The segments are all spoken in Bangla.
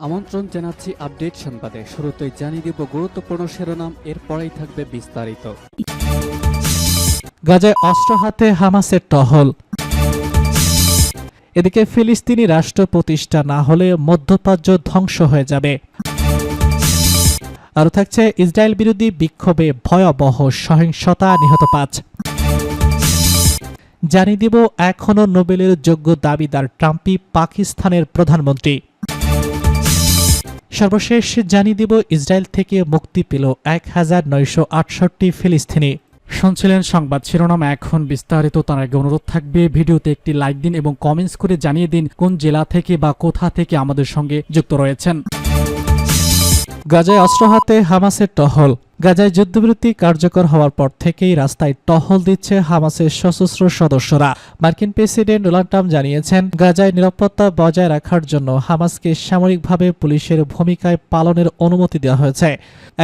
আমন্ত্রণ জানাচ্ছি আপডেট সংবাদে। শুরুতেই জানিয়ে দিব গুরুত্বপূর্ণ শিরোনাম, এরপরেই থাকবে বিস্তারিত। গাজায় অস্ত্র হাতে হামাসের টহল। এদিকে ফিলিস্তিনি রাষ্ট্র প্রতিষ্ঠা না হলে মধ্যপ্রাচ্য ধ্বংস হয়ে যাবে। আরও থাকছে ইসরায়েল বিরোধী বিক্ষোভে ভয়াবহ সহিংসতা নিহত পাঁচ। জানিয়ে দিব এখনও নোবেলের যোগ্য দাবিদার ট্রাম্পই পাকিস্তানের প্রধানমন্ত্রী। সর্বশেষ জানিয়ে দিব ইসরায়েল থেকে মুক্তি পেল এক হাজার নয়শো আটষট্টি ফিলিস্তিনি। শুনছিলেন সংবাদ শিরোনাম। এখন বিস্তারিত তার আগে অনুরোধ থাকবে ভিডিওতে একটি লাইক দিন এবং কমেন্টস করে জানিয়ে দিন কোন জেলা থেকে বা কোথা থেকে আমাদের সঙ্গে যুক্ত রয়েছেন। গাজায় অস্ত্র হাতে হামাসের টহল। গাজায় যুদ্ধবিরতি কার্যকর হওয়ার পর থেকেই রাস্তায় টহল দিচ্ছে হামাসের সশস্ত্র সদস্যরা। মার্কিন প্রেসিডেন্ট ডোনাল্ড ট্রাম্প জানিয়েছেন, গাজায় নিরাপত্তা বজায় রাখার জন্য হামাসকে সামরিকভাবে পুলিশের ভূমিকায় পালনের অনুমতি দেওয়া হয়েছে।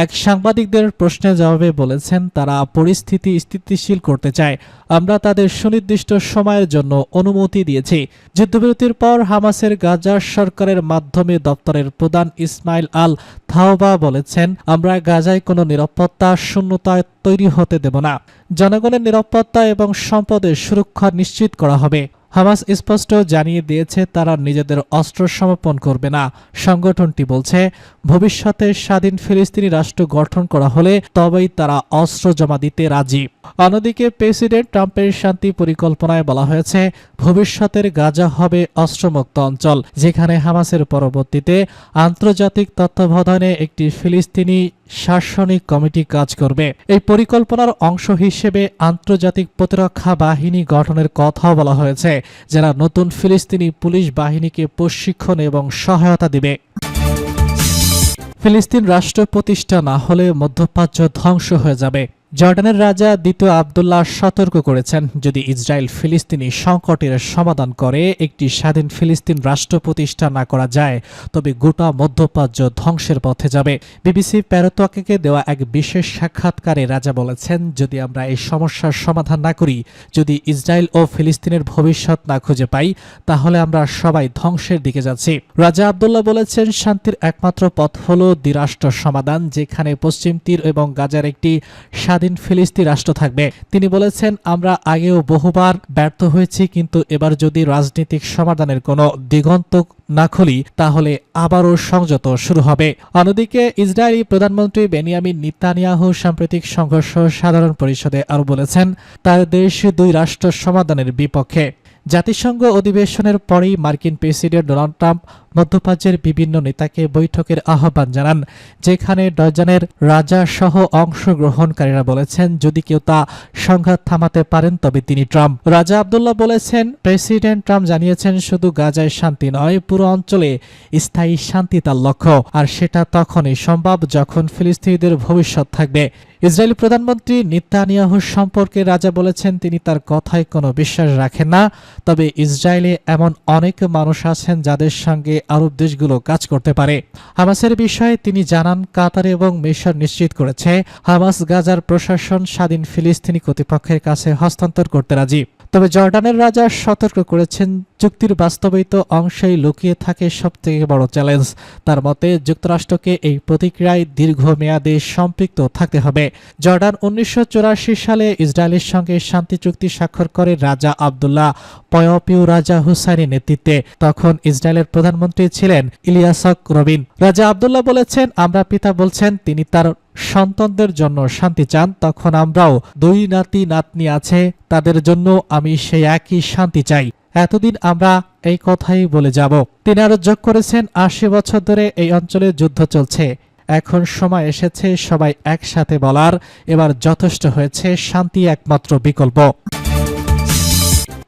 এক সাংবাদিকদের প্রশ্নের জবাবে বলেছেন, তারা পরিস্থিতি স্থিতিশীল করতে চায়। আমরা তাদের সুনির্দিষ্ট সময়ের জন্য অনুমতি দিয়েছি। যুদ্ধবিরতির পর হামাসের গাজা সরকারের মাধ্যমে দপ্তরের প্রধান ইসমাইল আল থাওবা বলেছেন, আমরা গাজায় কোনো নিরাপত্তা শূন্যতায় তৈরি হতে দেব না। জনগণের নিরাপত্তা এবং সম্পদের সুরক্ষা নিশ্চিত করা হবে। হামাস স্পষ্ট জানিয়ে দিয়েছে, তারা নিজেদের অস্ত্র সমর্পণ করবে না। সংগঠনটি বলছে, ভবিষ্যতে স্বাধীন ফিলিস্তিনি রাষ্ট্র গঠন করা হলে তবেই তারা অস্ত্র জমা দিতে রাজি। অন্যদিকে প্রেসিডেন্ট ট্রাম্পের শান্তি পরিকল্পনায় বলা হয়েছে, ভবিষ্যতের গাজা হবে অস্ত্রমুক্ত অঞ্চল, যেখানে হামাসের পরবর্তীতে আন্তর্জাতিক তত্ত্বাবধানে একটি ফিলিস্তিনি শাসনিক কমিটি কাজ করবে। এই পরিকল্পনার অংশ হিসেবে আন্তর্জাতিক প্রতিরক্ষা বাহিনী গঠনের কথাও বলা হয়েছে, যারা নতুন ফিলিস্তিনি পুলিশ বাহিনীকে প্রশিক্ষণ এবং সহায়তা দিবে। ফিলিস্তিন রাষ্ট্র প্রতিষ্ঠা না হলে মধ্যপ্রাচ্য ধ্বংস হয়ে যাবে। জর্ডানের রাজা দ্বিতীয় আবদুল্লাহ সতর্ক করেছেন, যদি ইসরায়েল ফিলিস্তিনি সংকটের সমাধান করে, একটি স্বাধীন ফিলিস্তিন রাষ্ট্র প্রতিষ্ঠা না করা যায়, তবে গোটা মধ্যপ্রাচ্য ধ্বংসের পথে যাবে। বিবিসি প্যারোতোয়াকে দেওয়া এক বিশেষ সাক্ষাৎকারে রাজা বলেছেন, যদি আমরা এই সমস্যার সমাধান না করি, যদি ইসরায়েল ও ফিলিস্তিনের ভবিষ্যৎ না খুঁজে পাই, তাহলে আমরা সবাই ধ্বংসের দিকে যাচ্ছি। রাজা আবদুল্লাহ বলেছেন, শান্তির একমাত্র পথ হল দ্বিরাষ্ট্র সমাধান, যেখানে পশ্চিম তীর এবং গাজার একটি স্বাধীন ফিলিস্তিন রাষ্ট্র থাকবে। তিনি বলেছেন, আমরা আগেও বহুবার ব্যর্থ হয়েছি, কিন্তু এবার যদি রাজনৈতিক সমাধানের কোনো দিগন্ত না খুলি, তাহলে আবারও সংযত শুরু হবে। অন্যদিকে ইসরায়েলি প্রধানমন্ত্রী বেনিয়ামিন নিতানিয়াহ সাম্প্রতিক সংঘর্ষ সাধারণ পরিষদে আরও বলেছেন, তার দেশ দুই রাষ্ট্র সমাধানের বিপক্ষে। জাতিসংঘ অধিবেশনের পরেই মার্কিন প্রেসিডেন্ট ডোনাল্ড ট্রাম্প মধ্যপ্রাচ্যের বিভিন্ন নেতাকে বৈঠকের আহ্বান জানান, যেখানে ডজনের রাজা সহ অংশগ্রহণকারীরা বলেছেন, যদি কেউ তা সংঘাত থামাতে পারেন, তবে তিনি ট্রাম্প। রাজা আবদুল্লাহ বলেছেন, প্রেসিডেন্ট ট্রাম্প জানিয়েছেন, শুধু গাজায় শান্তি নয়, পুরো অঞ্চলে স্থায়ী শান্তি তার লক্ষ্য। আর সেটা তখনই সম্ভব যখন ফিলিস্তিনিদের ভবিষ্যৎ থাকবে। ইসরায়েলি প্রধানমন্ত্রী নিতানিয়াহু সম্পর্কে রাজা বলেছেন, তিনি তার কথায় কোনো বিশ্বাস রাখেন না। তবে ইসরায়েলে এমন অনেক মানুষ আছেন যাদের সঙ্গে আরব দেশগুলো কাজ করতে পারে। হামাসের বিষয়ে তিনি জানান, কাতার এবং মিশর নিশ্চিত করেছে, হামাস গাজার প্রশাসন স্বাধীন ফিলিস্তিনি কর্তৃপক্ষের কাছে হস্তান্তর করতে রাজি। তবে জর্ডানের রাজা সতর্ক করেছেন চুক্তির বাস্তবিত অংশেই লুকিয়ে থাকে সবথেকে বড় চ্যালেঞ্জ তার মতে, যুক্তরাষ্ট্রকে এই প্রতিক্রিয়ায় দীর্ঘমেয়াদে সম্পৃক্ত থাকতে হবে। জর্ডান উনিশশো সালে ইসরায়েলের সঙ্গে শান্তি চুক্তি স্বাক্ষর করে রাজা আবদুল্লাহ পয়পিউ রাজা হুসাইনের নেতৃত্বে। তখন ইসরায়েলের প্রধানমন্ত্রী ছিলেন ইলিয়াসক রবিন। রাজা আবদুল্লাহ বলেছেন, আমরা পিতা বলছেন, তিনি তার সন্তানদের জন্য শান্তি চান। তখন আমরাও দুই নাতি নাতনি আছে, তাদের জন্য আমি সেই একই শান্তি চাই। এতদিন আমরা এই কথাই বলে যাব। তিনি আরও যোগ করেছেন, আশি বছর ধরে এই অঞ্চলে যুদ্ধ চলছে। এখন সময় এসেছে সবাই একসাথে বলার। এবার যথেষ্ট হয়েছে শান্তি একমাত্র বিকল্প।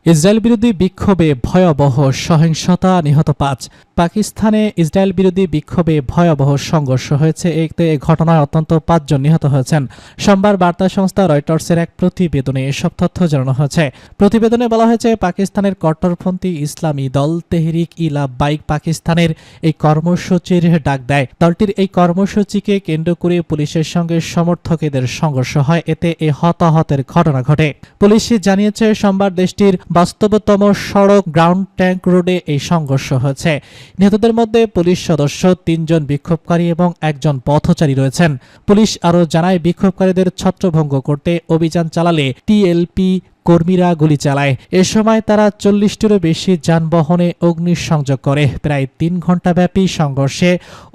ইসরায়েল বিরোধী বিক্ষোভে ভয়াবহ সহিংসতা নিহত পাঁচ। পাকিস্তানে ইসরায়েল বিরোধী বিক্ষোভে ভয়াবহ সংঘর্ষ হয়েছে। এতে ঘটনায় অত্যন্ত পাঁচজন নিহত হয়েছেন। সোমবার বার্তা সংস্থা রয়টার্সের এক প্রতিবেদনে এসব তথ্য জানানো হয়েছে। প্রতিবেদনে বলা হয়েছে, পাকিস্তানের কট্টরপন্থী ইসলামী দল তেহরিক ইলা বাইক পাকিস্তানের এই কর্মসূচির ডাক দেয়। দলটির এই কর্মসূচিকে কেন্দ্র করে পুলিশের সঙ্গে সমর্থকেদের সংঘর্ষ হয়। এতে এই হতাহতের ঘটনা ঘটে। পুলিশ জানিয়েছে, সোমবার দেশটির বাস্তবতম সড়ক গ্রাউন্ড ট্যাঙ্ক রোডে এই সংঘর্ষ হয়েছে। নিহতদের মধ্যে পুলিশ সদস্য তিনজন বিক্ষোভকারী এবং একজন পথচারী রয়েছেন। পুলিশ আরও জানায়, বিক্ষোভকারীদের ছত্রভঙ্গ করতে অভিযান চালালে টিএলপি কর্মীরা গুলি চালায়। এ সময় তারা চল্লিশটিরও বেশি যানবাহনে অগ্নিসংযোগ করে। প্রায় তিন ঘণ্টাব্যাপী সংঘর্ষে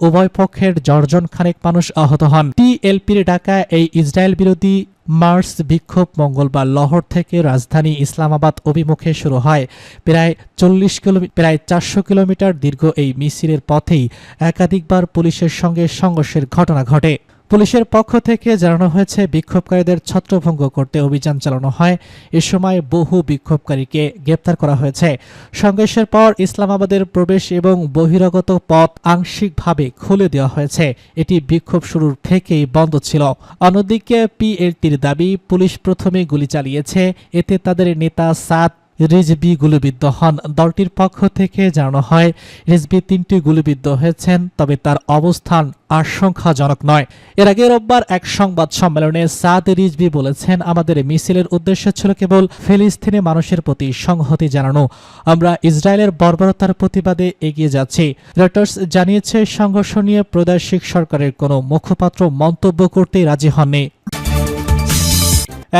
উভয় পক্ষের জর্জন খানেক মানুষ আহত হন। টিএলপির ডাকা এই ইসরায়েল বিরোধী মার্চ বিক্ষোভ মঙ্গলবার লহর থেকে রাজধানী ইসলামাবাদ অভিমুখে শুরু হয়। প্রায় চল্লিশ কিলোমিটার প্রায় চারশো কিলোমিটার দীর্ঘ এই মিছিলের পথেই একাধিকবার পুলিশের সঙ্গে সংঘর্ষের ঘটনা ঘটে। পুলিশের পক্ষ থেকে জানানো হয়েছে, বিক্ষোভকারীদের ছত্রভঙ্গ করতে অভিযান চালানো হয়। এ সময় বহু বিক্ষোভকারীকে গ্রেপ্তার করা হয়েছে। সংঘর্ষের পর ইসলামাবাদের প্রবেশ এবং বহিরাগত পথ আংশিকভাবে খুলে দেওয়া হয়েছে। এটি বিক্ষোভ শুরুর থেকেই বন্ধ ছিল। অন্যদিকে পিএলটির দাবি, পুলিশ প্রথমে গুলি চালিয়েছে। এতে তাদের নেতা সাদ রিজবি গুলিবিদ্ধ হন। দলটির পক্ষ থেকে জানানো হয়, রিজবি তিনটি গুলিবিদ্ধ হয়েছেন, তবে তার অবস্থান আশঙ্কাজনক নয়। এর আগে রোববার এক সংবাদ সম্মেলনে সাদ রিজবি বলেছেন, আমাদের মিছিলের উদ্দেশ্য ছিল কেবল ফিলিস্তিনি মানুষের প্রতি সংহতি জানানো। আমরা ইসরায়েলের বর্বরতার প্রতিবাদে এগিয়ে যাচ্ছি। রয়টার্স জানিয়েছে, সংঘর্ষ নিয়ে প্রাদেশিক সরকারের কোনো মুখপাত্র মন্তব্য করতে রাজি হননি।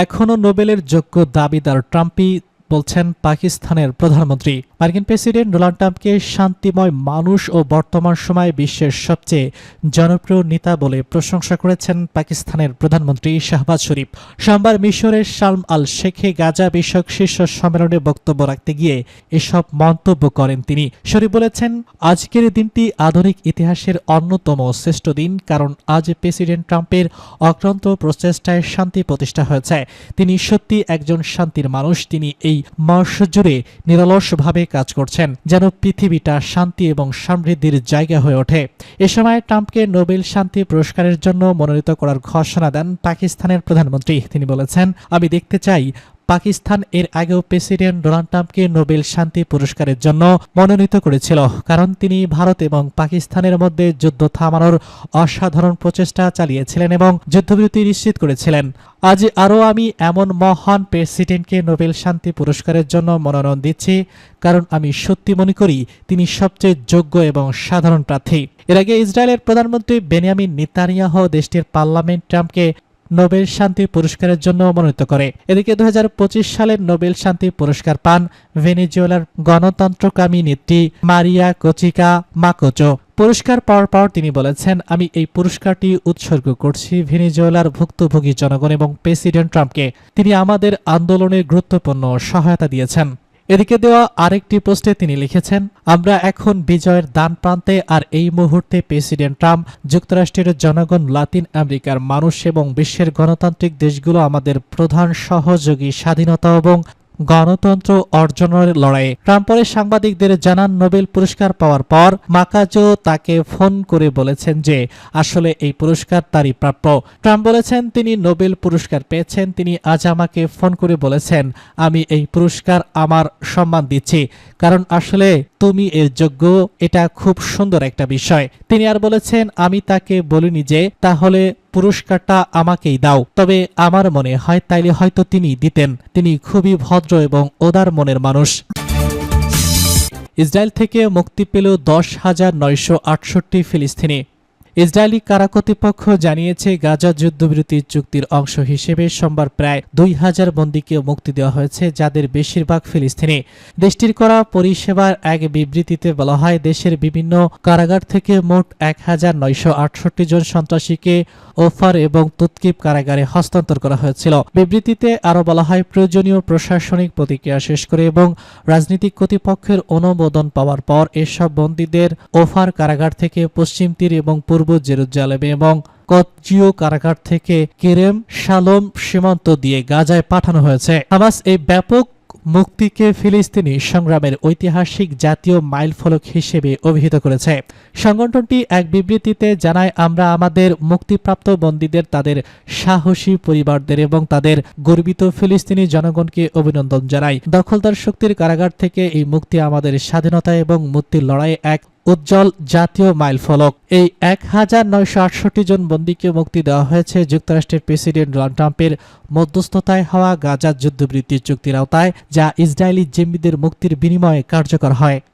এখনও নোবেলের যোগ্য দাবিদার ট্রাম্পই বলছেন পাকিস্তানের প্রধানমন্ত্রী। মার্কিন প্রেসিডেন্ট ডোনাল্ড ট্রাম্পকে শান্তিময় মানুষ ও বর্তমান সময়ে বিশ্বের সবচেয়ে জনপ্রিয় নেতা বলে প্রশংসা করেছেন পাকিস্তানের প্রধানমন্ত্রী শাহবাজ শরীফ। সোমবার মিশরের শালম আল শেখে গাজা বিষয়ক শীর্ষ সম্মেলনে বক্তব্য রাখতে গিয়ে এসব মন্তব্য করেন তিনি। শরীফ বলেছেন, আজকের দিনটি আধুনিক ইতিহাসের অন্যতম শ্রেষ্ঠ দিন, কারণ আজ প্রেসিডেন্ট ট্রাম্পের অক্রান্ত প্রচেষ্টায় শান্তি প্রতিষ্ঠা হয়েছে। তিনি সত্যি একজন শান্তির মানুষ, তিনি এই মাস জুড়ে নিরলসভাবে কাজ করছেন, যেন পৃথিবীটা শান্তি এবং সমৃদ্ধির জায়গা হয়ে ওঠে। এ সময় ট্রাম্পকে নোবেল শান্তি পুরস্কারের জন্য মনোনীত করার ঘোষণা দেন পাকিস্তানের প্রধানমন্ত্রী। তিনি বলেছেন, আমি দেখতে চাই পাকিস্তান এর আগেও প্রেসিডেন্ট ডোনাল্ড ট্রাম্পকে নোবেল শান্তি পুরস্কারের জন্য মনোনীত করেছিল, কারণ তিনি ভারত এবং পাকিস্তানের মধ্যে যুদ্ধ থামানোর অসাধারণ প্রচেষ্টা চালিয়েছিলেন এবং যুদ্ধবিরতি নিশ্চিত করেছিলেন। আজ আরও আমি এমন মহান প্রেসিডেন্টকে নোবেল শান্তি পুরস্কারের জন্য মনোনয়ন দিচ্ছি, কারণ আমি সত্যি মনে করি তিনি সবচেয়ে যোগ্য এবং সাধারণ প্রার্থী। এর আগে ইসরায়েলের প্রধানমন্ত্রী বেনিয়ামিন নেতানিয়াহ দেশটির পার্লামেন্ট ট্রাম্পকে নোবেল শান্তি পুরস্কারের জন্য মনোনীত করে। এদিকে দু হাজার পঁচিশ সালের নোবেল শান্তি পুরস্কার পান ভেনেজুয়েলার গণতন্ত্রকামী নেত্রী মারিয়া কোচিকা মাকোচো। পুরস্কার পাওয়ার পর তিনি বলেছেন, আমি এই পুরস্কারটি উৎসর্গ করছি ভেনিজুয়েলার ভুক্তভোগী জনগণ এবং প্রেসিডেন্ট ট্রাম্পকে। তিনি আমাদের আন্দোলনে গুরুত্বপূর্ণ সহায়তা দিয়েছেন। এদিকে দেওয়া আরেকটি পোস্টে তিনি লিখেছেন, আমরা এখন বিজয়ের দান প্রান্তে আর এই মুহূর্তে প্রেসিডেন্ট ট্রাম্প, যুক্তরাষ্ট্রের জনগণ, লাতিন আমেরিকার মানুষ এবং বিশ্বের গণতান্ত্রিক দেশগুলো আমাদের প্রধান সহযোগী স্বাধীনতা এবং গণতন্ত্র অর্জনের লড়াইয়ে ট্রাম্পরে সাংবাদিকদের জানান নোবেল পুরস্কার পাওয়ার পর মাকাজো তাকে ফোন করে বলেছেন যে, আসলে এই পুরস্কার তারই প্রাপ্য। ট্রাম্প বলেছেন, তিনি নোবেল পুরস্কার পেয়েছেন। তিনি আজ আমাকে ফোন করে বলেছেন, আমি এই পুরস্কার আমার সম্মান দিচ্ছি। কারণ আসলে তুমি এর যোগ্য, এটা খুব সুন্দর একটা বিষয়। তিনি আর বলেছেন, আমি তাকে বলিনি যে, তাহলে পুরস্কারটা আমাকেই দাও। তবে আমার মনে হয় তাইলে হয়তো তিনি দিতেন। তিনি খুবই ভদ্র এবং ওদার মনের মানুষ। ইসরায়েল থেকে মুক্তি পেল দশ হাজার নয়শো আটষট্টি ফিলিস্তিনি। ইসরায়েলি কারা কর্তৃপক্ষ জানিয়েছে গাজা যুদ্ধবিরতি চুক্তির অংশ হিসেবে সোমবার প্রায় দুই হাজার বন্দীকে মুক্তি দেওয়া হয়েছে, যাদের বেশিরভাগ ফিলিস্তিনি। দেশটির করা পরিষেবার এক বিবৃতিতে বলা হয়, দেশের বিভিন্ন কারাগার থেকে মোট এক হাজার নয়শো আটষট্টি জন সন্ত্রাসীকে ওফার এবং তুৎকিব কারাগারে হস্তান্তর করা হয়েছিল। বিবৃতিতে আরও বলা হয়, প্রয়োজনীয় প্রশাসনিক প্রতিক্রিয়া শেষ করে এবং রাজনৈতিক কর্তৃপক্ষের অনুমোদন পাওয়ার পর এসব বন্দীদের ওফার কারাগার থেকে পশ্চিম তীর এবং পূর্ব জেরুজালেমে এবং কতজিও কারাগার থেকে কেরেম শালোম সীমান্ত দিয়ে গাজায় পাঠানো হয়েছে। হামাস এই ব্যাপক মুক্তিকে ফিলিস্তিনি সংগ্রামের ঐতিহাসিক জাতীয় মাইলফলক হিসেবে অভিহিত করেছে। সংগঠনটি এক বিবৃতিতে জানায়, আমরা আমাদের মুক্তিপ্রাপ্ত বন্দীদের, তাদের সাহসী পরিবারদের এবং তাদের গর্বিত ফিলিস্তিনি জনগণকে অভিনন্দন জানাই। দখলদার শক্তির কারাগার থেকে এই মুক্তি আমাদের স্বাধীনতা এবং মুক্তির লড়াইয়ে এক উজ্জ্বল জাতীয় মাইলফলক। এই এক হাজার নয়শো আটষট্টি জন বন্দীকে মুক্তি দেওয়া হয়েছে যুক্তরাষ্ট্রের প্রেসিডেন্ট ডোনাল্ড ট্রাম্পের মধ্যস্থতায় হওয়া গাজা যুদ্ধবৃত্তির চুক্তির আওতায়, যা ইসরায়েলি জিম্মিদের মুক্তির বিনিময়ে কার্যকর হয়।